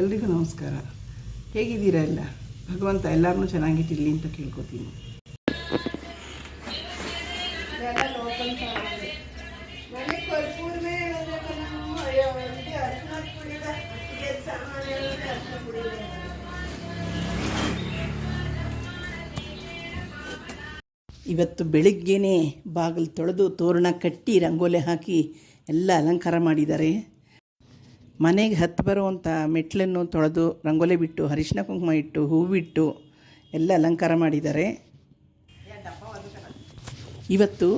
ಎಲ್ರಿಗೂ ನಮಸ್ಕಾರ. ಹೇಗಿದ್ದೀರಾ ಎಲ್ಲ? ಭಗವಂತ ಎಲ್ಲರನ್ನೂ ಚೆನ್ನಾಗಿಟ್ಟಿರಲಿ ಅಂತ ಕೇಳ್ಕೊತೀನಿ. ಇವತ್ತು ಬೆಳಿಗ್ಗೆನೇ ಬಾಗಿಲು ತೊಳೆದು ತೋರಣ ಕಟ್ಟಿ ರಂಗೋಲಿ ಹಾಕಿ ಎಲ್ಲ ಅಲಂಕಾರ ಮಾಡಿದ್ದಾರೆ. ಮನೆಗೆ ಹತ್ತು ಬರುವಂಥ ಮೆಟ್ಲನ್ನು ತೊಳೆದು ರಂಗೋಲಿ ಬಿಟ್ಟು ಅರಿಶಿನ ಕುಂಕುಮ ಇಟ್ಟು, ಹೂವಿಟ್ಟು ಎಲ್ಲ ಅಲಂಕಾರ ಮಾಡಿದ್ದಾರೆ. ಇವತ್ತು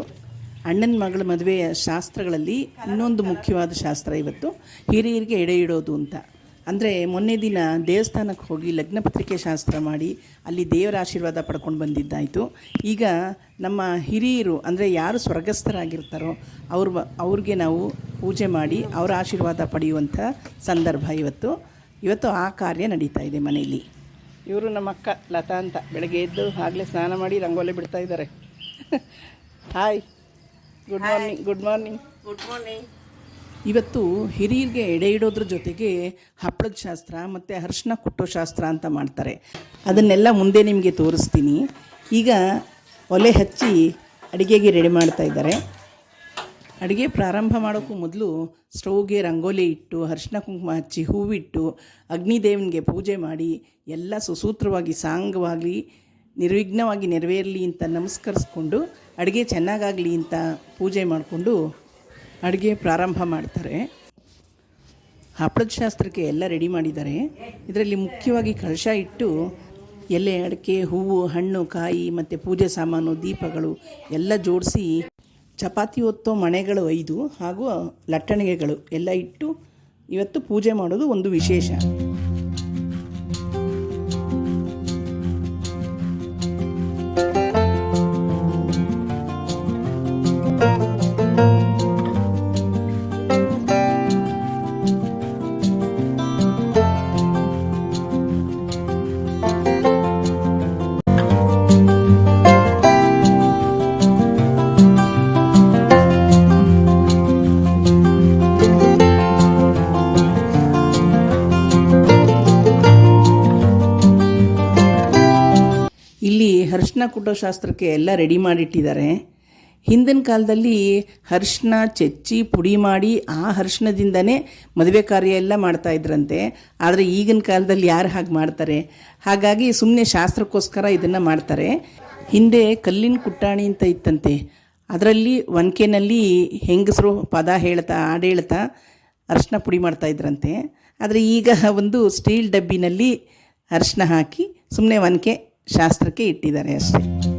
ಅಣ್ಣನ ಮಗಳ ಮದುವೆಯ ಶಾಸ್ತ್ರಗಳಲ್ಲಿ ಇನ್ನೊಂದು ಮುಖ್ಯವಾದ ಶಾಸ್ತ್ರ ಇವತ್ತು, ಹಿರಿಯರಿಗೆ ಎಡೆ ಇಡೋದು ಅಂತ. ಅಂದರೆ ಮೊನ್ನೆ ದಿನ ದೇವಸ್ಥಾನಕ್ಕೆ ಹೋಗಿ ಲಗ್ನ ಪತ್ರಿಕೆ ಶಾಸ್ತ್ರ ಮಾಡಿ ಅಲ್ಲಿ ದೇವರ ಆಶೀರ್ವಾದ ಪಡ್ಕೊಂಡು ಬಂದಿದ್ದಾಯಿತು. ಈಗ ನಮ್ಮ ಹಿರಿಯರು ಅಂದರೆ ಯಾರು ಸ್ವರ್ಗಸ್ಥರಾಗಿರ್ತಾರೋ ಅವ್ರ ಅವ್ರಿಗೆ ನಾವು ಪೂಜೆ ಮಾಡಿ ಅವರ ಆಶೀರ್ವಾದ ಪಡೆಯುವಂಥ ಸಂದರ್ಭ ಇವತ್ತು. ಇವತ್ತು ಆ ಕಾರ್ಯ ನಡೀತಾ ಇದೆ ಮನೆಯಲ್ಲಿ. ಇವರು ನಮ್ಮ ಅಕ್ಕ ಲತಾ ಅಂತ. ಬೆಳಗ್ಗೆ ಎದ್ದು ಆಗಲೇ ಸ್ನಾನ ಮಾಡಿ ರಂಗೋಲಿ ಬಿಡ್ತಾ ಇದ್ದಾರೆ. Hi good morning good morning good morning ಇವತ್ತು ಹಿರಿಯರಿಗೆ ಎಡೆ ಇಡೋದ್ರ ಜೊತೆಗೆ ಹಪ್ಪಳದ ಶಾಸ್ತ್ರ ಮತ್ತು ಅರ್ಶಿನ ಕುಟ್ಟೋ ಶಾಸ್ತ್ರ ಅಂತ ಮಾಡ್ತಾರೆ. ಅದನ್ನೆಲ್ಲ ಮುಂದೆ ನಿಮಗೆ ತೋರಿಸ್ತೀನಿ. ಈಗ ಒಲೆ ಹಚ್ಚಿ ಅಡುಗೆಗೆ ರೆಡಿ ಮಾಡ್ತಾ ಇದ್ದಾರೆ. ಅಡುಗೆ ಪ್ರಾರಂಭ ಮಾಡೋಕ್ಕೂ ಮೊದಲು ಸ್ಟೌವ್ಗೆ ರಂಗೋಲಿ ಇಟ್ಟು, ಅರಿಶಿನ ಕುಂಕುಮ ಹಚ್ಚಿ, ಹೂವಿಟ್ಟು, ಅಗ್ನಿದೇವನಿಗೆ ಪೂಜೆ ಮಾಡಿ, ಎಲ್ಲ ಸುಸೂತ್ರವಾಗಿ ಸಾಂಗವಾಗಿ ನಿರ್ವಿಘ್ನವಾಗಿ ನೆರವೇರಲಿ ಅಂತ ನಮಸ್ಕರಿಸ್ಕೊಂಡು, ಅಡುಗೆ ಚೆನ್ನಾಗಾಗಲಿ ಅಂತ ಪೂಜೆ ಮಾಡಿಕೊಂಡು ಅಡುಗೆ ಪ್ರಾರಂಭ ಮಾಡ್ತಾರೆ. ಹಪ್ಪಳದ ಶಾಸ್ತ್ರಕ್ಕೆ ಎಲ್ಲ ರೆಡಿ ಮಾಡಿದ್ದಾರೆ. ಇದರಲ್ಲಿ ಮುಖ್ಯವಾಗಿ ಕಳಶ ಇಟ್ಟು ಎಲೆ, ಅಡಿಕೆ, ಹೂವು, ಹಣ್ಣು, ಕಾಯಿ ಮತ್ತು ಪೂಜೆ ಸಾಮಾನು, ದೀಪಗಳು ಎಲ್ಲ ಜೋಡಿಸಿ ಚಪಾತಿ ಹೊತ್ತೋ ಮಣೆಗಳು ಐದು ಹಾಗೂ ಲಟ್ಟಣಿಗೆಗಳು ಎಲ್ಲ ಇಟ್ಟು ಇವತ್ತು ಪೂಜೆ ಮಾಡೋದು ಒಂದು ವಿಶೇಷ. ಅರಿಶಿನ ಕುಟ್ಟೋ ಶಾಸ್ತ್ರಕ್ಕೆ ಎಲ್ಲ ರೆಡಿ ಮಾಡಿಟ್ಟಿದ್ದಾರೆ. ಹಿಂದಿನ ಕಾಲದಲ್ಲಿ ಅರಿಶಿನ ಚೆಚ್ಚಿ ಪುಡಿ ಮಾಡಿ ಆ ಅರಿಶಿನದಿಂದನೇ ಮದುವೆ ಕಾರ್ಯ ಎಲ್ಲ ಮಾಡ್ತಾ ಇದ್ರಂತೆ. ಆದರೆ ಈಗಿನ ಕಾಲದಲ್ಲಿ ಯಾರು ಹಾಗೆ ಮಾಡ್ತಾರೆ? ಹಾಗಾಗಿ ಸುಮ್ಮನೆ ಶಾಸ್ತ್ರಕ್ಕೋಸ್ಕರ ಇದನ್ನು ಮಾಡ್ತಾರೆ. ಹಿಂದೆ ಕಲ್ಲಿನ ಕುಟ್ಟಾಣಿ ಅಂತ ಇತ್ತಂತೆ. ಅದರಲ್ಲಿ ಒನಕೆನಲ್ಲಿ ಹೆಂಗಸರು ಪದ ಹೇಳ್ತಾ, ಹಾಡು ಹೇಳ್ತಾ ಅರಿಶಿನ ಪುಡಿ ಮಾಡ್ತಾ ಇದ್ರಂತೆ. ಆದರೆ ಈಗ ಒಂದು ಸ್ಟೀಲ್ ಡಬ್ಬಿನಲ್ಲಿ ಅರಿಶಿನ ಹಾಕಿ ಸುಮ್ಮನೆ ಒನಕೆ ಶಾಸ್ತ್ರಕ್ಕೆ ಇಟ್ಟಿದ್ದಾರೆ ಅಷ್ಟೇ.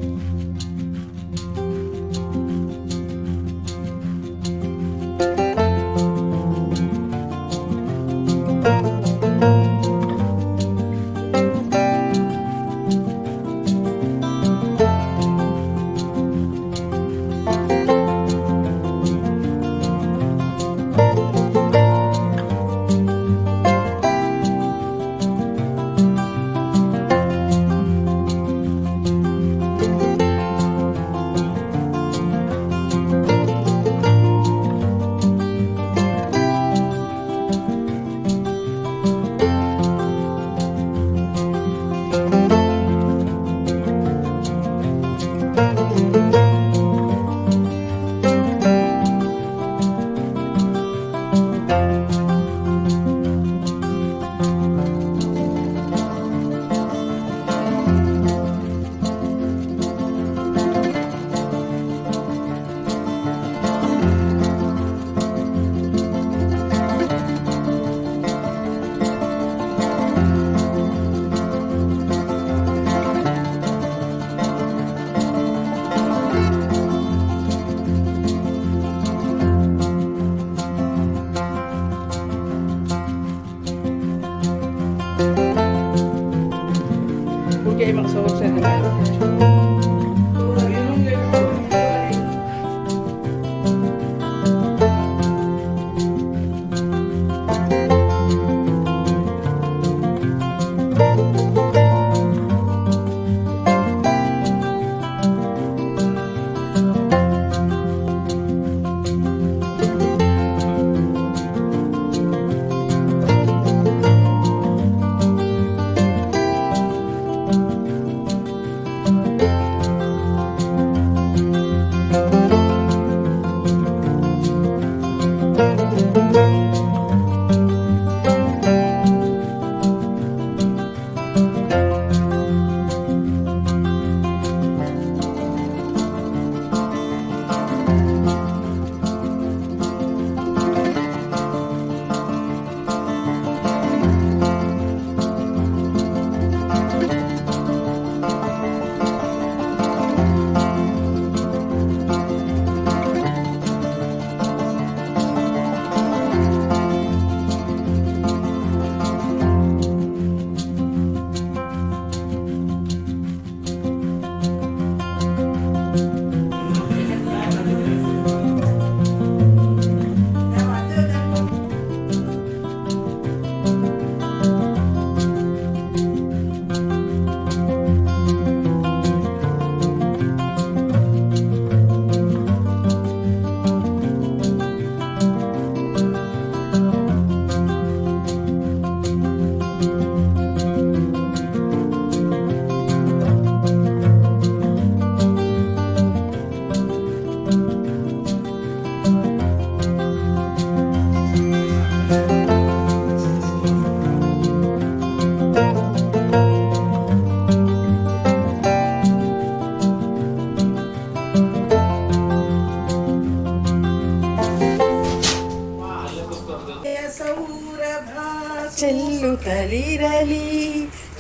ಚೆಲ್ಲುತ್ತಲಿರಲಿ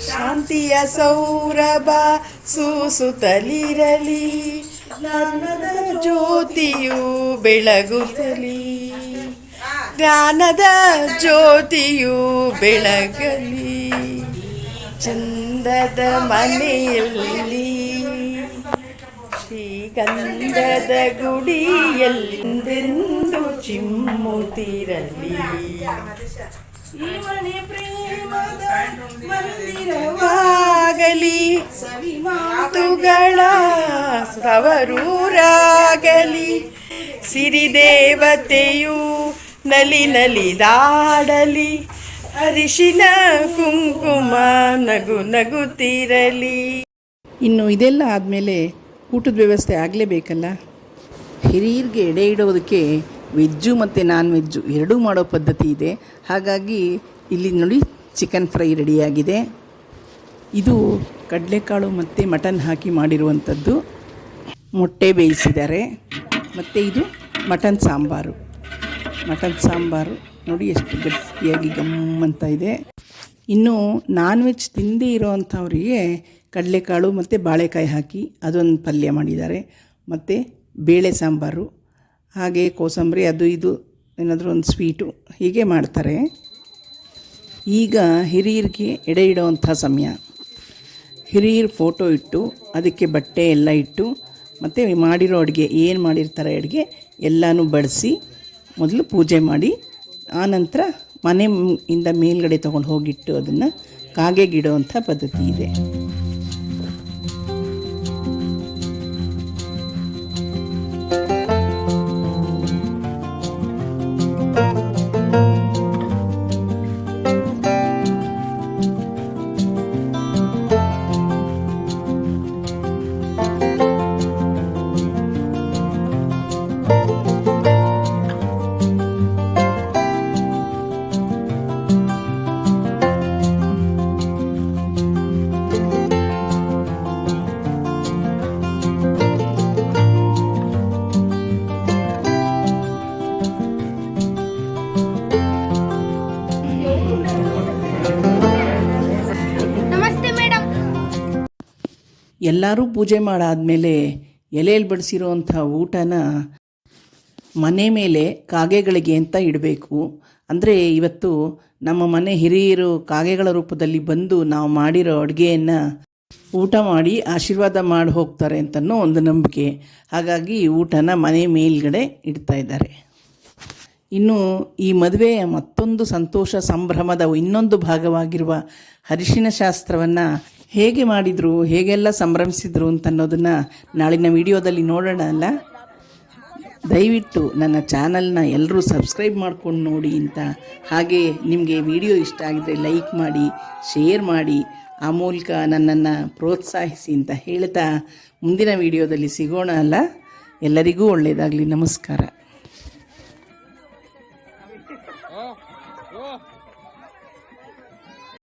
ಶಾಂತಿಯ ಸೌರಭ ಸೂಸುತ್ತಲಿರಲಿ ಜ್ಞಾನದ ಜ್ಯೋತಿಯು ಬೆಳಗುತ್ತಲಿ. ಜ್ಞಾನದ ಜ್ಯೋತಿಯು ಬೆಳಗಲಿ ಚಂದದ ಮನೆಯಲ್ಲಿ ಶ್ರೀಗಂಧದ ಗುಡಿಯಲ್ಲಿಂದೆಂದು ಚಿಮ್ಮುತ್ತಿರಲಿ ಈ ಮನೆ ಪ್ರೇಮದ ಮಂದಿರವಾಗಲಿ. ಸವಿ ಮಾತುಗಳ ಸವರೂರಾಗಲಿ. ಸಿರಿದೇವತೆಯು ನಲಿ ನಲಿದಾಡಲಿ ಅರಿಶಿನ ಕುಂಕುಮ ನಗು ನಗುತ್ತಿರಲಿ. ಇನ್ನು ಇದೆಲ್ಲ ಆದಮೇಲೆ ಊಟದ ವ್ಯವಸ್ಥೆ ಆಗಲೇಬೇಕಲ್ಲ? ಹಿರಿಯರಿಗೆ ಎಡೆ ಇಡೋದಕ್ಕೆ ವೆಜ್ಜು ಮತ್ತು ನಾನ್ ವೆಜ್ಜು ಎರಡೂ ಮಾಡೋ ಪದ್ಧತಿ ಇದೆ. ಹಾಗಾಗಿ ಇಲ್ಲಿ ನೋಡಿ ಚಿಕನ್ ಫ್ರೈ ರೆಡಿಯಾಗಿದೆ. ಇದು ಕಡಲೆಕಾಳು ಮತ್ತು ಮಟನ್ ಹಾಕಿ ಮಾಡಿರುವಂಥದ್ದು. ಮೊಟ್ಟೆ ಬೇಯಿಸಿದ್ದಾರೆ. ಮತ್ತು ಇದು ಮಟನ್ ಸಾಂಬಾರು. ಮಟನ್ ಸಾಂಬಾರು ನೋಡಿ ಎಷ್ಟು ಗಟ್ಟಿಯಾಗಿ ಗಮ್ಮಂತ ಇದೆ. ಇನ್ನು ನಾನ್ ವೆಜ್ ತಿಂದೇ ಇರೋವಂಥವ್ರಿಗೆ ಕಡಲೆಕಾಳು ಮತ್ತು ಬಾಳೆಕಾಯಿ ಹಾಕಿ ಅದೊಂದು ಪಲ್ಯ ಮಾಡಿದ್ದಾರೆ. ಮತ್ತು ಬೇಳೆ ಸಾಂಬಾರು, ಹಾಗೆ ಕೋಸಂಬರಿ, ಅದು ಇದು ಏನಾದರೂ ಒಂದು ಸ್ವೀಟು ಹೀಗೆ ಮಾಡ್ತಾರೆ. ಈಗ ಹಿರಿಯರಿಗೆ ಎಡೆ ಇಡೋವಂಥ ಸಮಯ. ಹಿರಿಯರ ಫೋಟೋ ಇಟ್ಟು, ಅದಕ್ಕೆ ಬಟ್ಟೆ ಎಲ್ಲ ಇಟ್ಟು, ಮತ್ತು ಮಾಡಿರೋ ಅಡುಗೆ, ಏನು ಮಾಡಿರ್ತಾರೆ ಅಡುಗೆ ಎಲ್ಲನೂ ಬಡಿಸಿ, ಮೊದಲು ಪೂಜೆ ಮಾಡಿ, ಆನಂತರ ಮನೆ ಇಂದ ಮೇಲ್ಗಡೆ ತಗೊಂಡು ಹೋಗಿಟ್ಟು ಅದನ್ನು ಕಾಗೆಗಿಡೋವಂಥ ಪದ್ಧತಿ ಇದೆ. ಎಲ್ಲರೂ ಪೂಜೆ ಮಾಡಾದಮೇಲೆ ಎಲೆಯಲ್ಲಿ ಬಡಿಸಿರುವಂಥ ಊಟನ ಮನೆ ಮೇಲೆ ಕಾಗೆಗಳಿಗೆ ಅಂತ ಇಡಬೇಕು. ಅಂದರೆ ಇವತ್ತು ನಮ್ಮ ಮನೆ ಹಿರಿಯರು ಕಾಗೆಗಳ ರೂಪದಲ್ಲಿ ಬಂದು ನಾವು ಮಾಡಿರೋ ಅಡುಗೆಯನ್ನು ಊಟ ಮಾಡಿ ಆಶೀರ್ವಾದ ಮಾಡಿ ಹೋಗ್ತಾರೆ ಅಂತನೋ ಒಂದು ನಂಬಿಕೆ. ಹಾಗಾಗಿ ಊಟನ ಮನೆ ಮೇಲ್ಗಡೆ ಇಡ್ತಾ ಇದ್ದಾರೆ. ಇನ್ನು ಈ ಮದುವೆಯ ಮತ್ತೊಂದು ಸಂತೋಷ ಸಂಭ್ರಮದ ಇನ್ನೊಂದು ಭಾಗವಾಗಿರುವ ಹರಿಶಿನ ಶಾಸ್ತ್ರವನ್ನು ಹೇಗೆ ಮಾಡಿದರು, ಹೇಗೆಲ್ಲ ಸಂಭ್ರಮಿಸಿದ್ರು ಅಂತ ಅನ್ನೋದನ್ನು ನಾಳಿನ ವಿಡಿಯೋದಲ್ಲಿ ನೋಡೋಣ ಅಲ್ಲ? ದಯವಿಟ್ಟು ನನ್ನ ಚಾನಲ್ನ ಎಲ್ಲರೂ ಸಬ್ಸ್ಕ್ರೈಬ್ ಮಾಡ್ಕೊಂಡು ನೋಡಿ ಅಂತ. ಹಾಗೆ ನಿಮಗೆ ವಿಡಿಯೋ ಇಷ್ಟ ಆಗಿದ್ರೆ ಲೈಕ್ ಮಾಡಿ, ಶೇರ್ ಮಾಡಿ, ಆ ಮೂಲಕ ನನ್ನನ್ನು ಪ್ರೋತ್ಸಾಹಿಸಿ ಅಂತ ಹೇಳ್ತಾ ಮುಂದಿನ ವಿಡಿಯೋದಲ್ಲಿ ಸಿಗೋಣ ಅಲ್ಲ? ಎಲ್ಲರಿಗೂ ಒಳ್ಳೆಯದಾಗಲಿ ನಮಸ್ಕಾರ.